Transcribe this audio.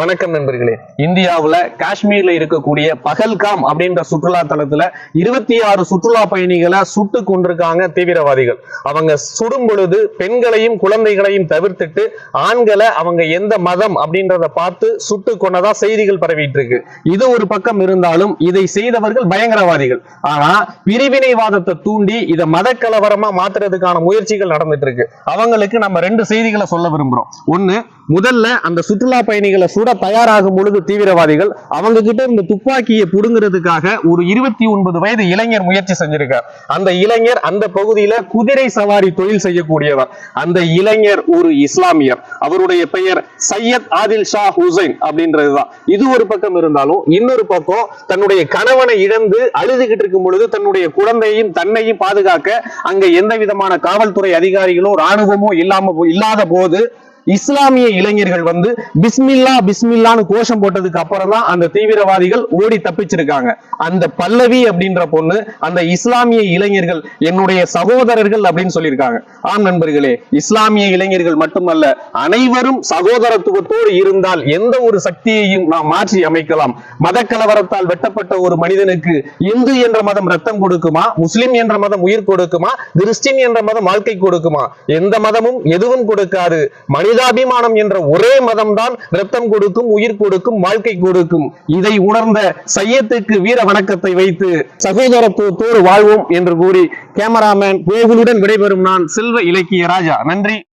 வணக்கம் நண்பர்களே. இந்தியாவுல காஷ்மீர்ல இருக்கக்கூடிய பகல்காம் அப்படின்ற சுற்றுலா தலத்துல இருபத்தி ஆறு சுற்றுலா பயணிகளை சுட்டு கொண்டிருக்காங்க தீவிரவாதிகள். அவங்க சுடும் பொழுது பெண்களையும் குழந்தைகளையும் தவிர்த்துட்டு ஆண்களை அவங்க எந்த மதம் அப்படின்றத பார்த்து சுட்டு கொண்டதா செய்திகள் பரவிட்டு இருக்கு இது ஒரு பக்கம் இருந்தாலும் இதை செய்தவர்கள் பயங்கரவாதிகள். ஆனா பிரிவினைவாதத்தை தூண்டி இதை மத கலவரமா மாத்துறதுக்கான முயற்சிகள் நடந்துட்டு இருக்கு அவங்களுக்கு நம்ம ரெண்டு செய்திகளை சொல்ல விரும்புறோம். ஒண்ணு முதல்ல அந்த சுற்றுலா பயணிகளை சுட தயாராகும் பொழுது தீவிரவாதிகள் அவங்க கிட்ட இருந்த துப்பாக்கியை புடுங்கிறதுக்காக ஒரு இருபத்தி ஒன்பது வயது இளைஞர் முயற்சி செஞ்சிருக்கார். அந்த இளைஞர் அந்த பகுதியில குதிரை சவாரி தொழில் செய்யக்கூடியவர். அந்த இளைஞர் ஒரு இஸ்லாமியர். அவருடைய பெயர் சையத் ஆதில் ஷா ஹுசைன் அப்படின்றதுதான். இது ஒரு பக்கம் இருந்தாலும் இன்னொரு பக்கம் தன்னுடைய கணவனை இழந்து அழுதுகிட்டு இருக்கும் பொழுது தன்னுடைய குழந்தையும் தன்னையும் பாதுகாக்க அங்க எந்த விதமான காவல்துறை அதிகாரிகளோ ராணுவமோ இல்லாம போ- இல்லாத போது இஸ்லாமிய இளைஞர்கள் வந்து பிஸ்மில்லா பிஸ்மில்லான்னு கோஷம் போட்டதுக்கு அப்புறம் தான் அந்த தீவிரவாதிகள் ஓடி தப்பிச்சிருக்காங்க. அந்த பல்லவி அப்படின்ற பொண்ணு அந்த இஸ்லாமிய இளைஞர்கள் என்னுடைய சகோதரர்கள் அப்படின்னு சொல்லியிருக்காங்க. ஆம் நண்பர்களே இஸ்லாமிய இளைஞர்கள் மட்டுமல்ல அனைவரும் சகோதரத்துவத்தோடு இருந்தால் எந்த ஒரு சக்தியையும் நாம் மாற்றி அமைக்கலாம். மத கலவரத்தால் வெட்டப்பட்ட ஒரு மனிதனுக்கு இந்து என்ற மதம் ரத்தம் கொடுக்குமா? முஸ்லிம் என்ற மதம் உயிர் கொடுக்குமா? கிறிஸ்டின் என்ற மதம் வாழ்க்கை கொடுக்குமா? எந்த மதமும் எதுவும் கொடுக்காது. மனித மனிதாபிமானம் என்ற ஒரே மதம் தான் ரத்தம் கொடுக்கும் உயிர் கொடுக்கும் வாழ்க்கை கொடுக்கும். இதை உணர்ந்த சையத்துக்கு வீர வணக்கத்தை வைத்து சகோதரத்துவத்தோடு வாழ்வோம் என்று கூறி கேமராமேன் கோகுலுடன் விடைபெறும் நான் செல்வ இலக்கிய ராஜா. நன்றி.